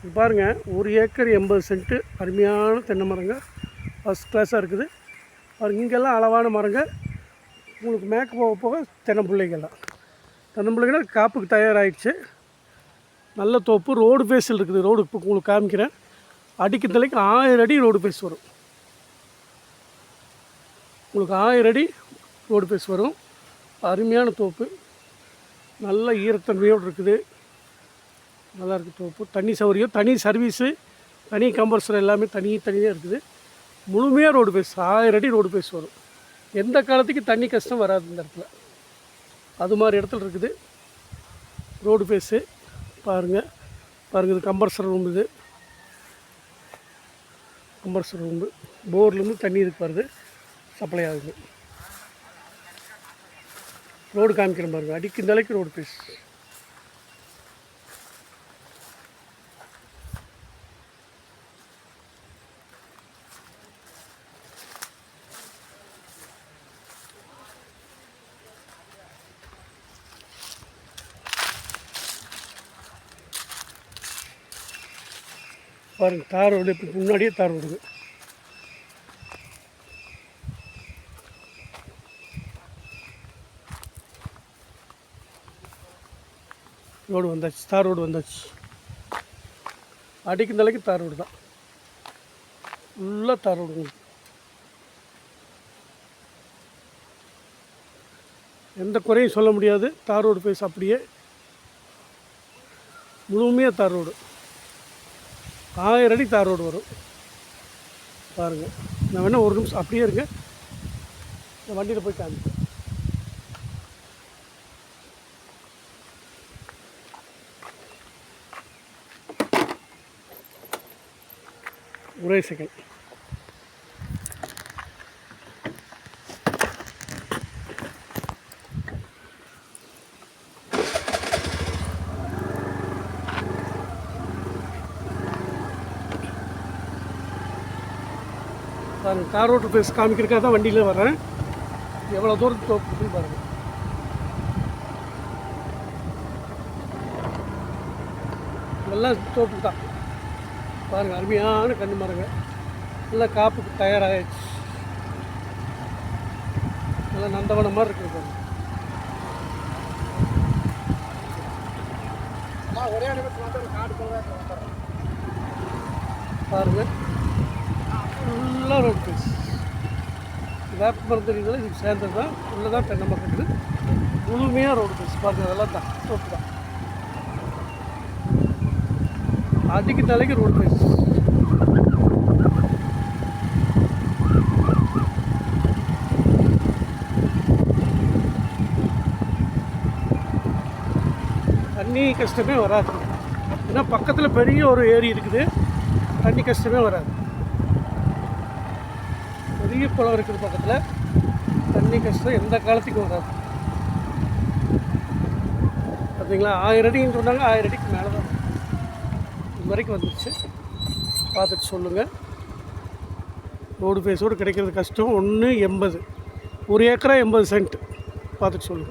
இது பாருங்கள் ஒரு ஏக்கர் எண்பது சென்ட்டு அருமையான தென்னை மரங்க. ஃபஸ்ட் கிளாஸாக இருக்குது. பாருங்கள் இங்கெல்லாம் அளவான மரங்க. உங்களுக்கு மேக்கு போக போக தென்னம்பிள்ளைகள்லாம் தென்னம்பிள்ளைகள் காப்புக்கு தயாராகிடுச்சு நல்ல தோப்பு ரோடு பேஸில் இருக்குது. ரோடு இப்போ உங்களுக்கு காமிக்கிறேன். அடிக்கு தலைக்கு ஆயிரம் அடி ரோடு பேஸ் வரும். உங்களுக்கு ஆயிரம் அடி ரோடு பேஸ் வரும். அருமையான தோப்பு. நல்ல ஈரத்தன்மையோடு இருக்குது. நல்லா இருக்குது தோப்பு தண்ணி சௌகரியம் தனி சர்வீஸு தனி கம்பர்சர் எல்லாமே தனி தனியாக இருக்குது. முழுமையாக ரோடு பேஸ் ஆயிரம் அடி ரோடு பேஸ் வரும். எந்த காலத்துக்கு தண்ணி கஷ்டம் வராது இந்த இடத்துல. அது மாதிரி இடத்துல இருக்குது. ரோடு பேஸு பாருங்கள் பாருங்கள் இது கம்பர்சர் ரூம் இது. கம்பர்சர் ரூம்பு போர்லேருந்து தண்ணி இருக்கு வருது. சப்ளை ஆகுது. ரோடு காமிக்கிறேன் பாருங்கள் அடிக்கு இந்த அளவுக்கு ரோடு பேஸ். பாருங்கள் தார் ரோடு இப்போ முன்னாடியே தார் ரோடுங்க ரோடு வந்தாச்சு தார் ரோடு வந்தாச்சு. அடிக்கு நிலைக்கு தார் ரோடு தான். ஃபுல்லாக தார் ரோடுங்க எந்த குறையும் சொல்ல முடியாது. தார் ரோடு பேஸ் அப்படியே முழுமையாக தார் ரோடு. ஆயிரம் அடி தார் ரோடு வரும். பாருங்கள் நான் வேணால் ஒரு நிமிஷம் அப்படியே இருங்க. இந்த வண்டியில் போய் காமிப்பேன் ஒரே செகண்ட் பாருங்க தார் ரோட்டு ஃபேஸ் காமிக்கிறதுக்காக தான் வண்டியில் வர்றேன். எவ்வளோ தூரத்துக்கு தோப்பு பாருங்கள் எல்லாம் தோப்பு தான். பாருங்கள் அருமையான கன்று மரங்க. நல்லா காப்புக்கு தயாராகிடுச்சு நல்லா நந்தவனம் மாதிரி இருக்குது பாருங்க. ஒரே நிமிஷம் காடு பாருங்கள் ஃபுல்லாக ரோடு பேஸ் வேப்ப மரம் இதுக்கு சேர்ந்தது தான். உள்ளே தான் தென்னை மரம் இருக்குது முழுமையாக ரோடு பேஸ் பாருங்கள் அதெல்லாம் தான். ரோட்டு தான். அதுக்கு தலைக்கு ரோடு பேஸ் தண்ணி கஷ்டமே வராது. ஏன்னா பக்கத்தில் பெரிய ஒரு ஏரி இருக்குது. தண்ணி கஷ்டமே வராது. பெரிய குளம் இருக்கிற பக்கத்தில். தண்ணி கஷ்டம் எந்த காலத்துக்கும் வராது. பார்த்தீங்களா ஆயிரம் அடின்னு சொன்னாங்க ஆயிரம் அடிக்கு மேலே தான் இது வரைக்கும் வந்துடுச்சு பார்த்துட்டு சொல்லுங்கள் ரோடு ஃபேஸோடு கிடைக்கிறது கஷ்டம். ஒன்று எண்பது. ஒரு ஏக்கரா எண்பது சென்ட். பார்த்துட்டு சொல்லுங்கள்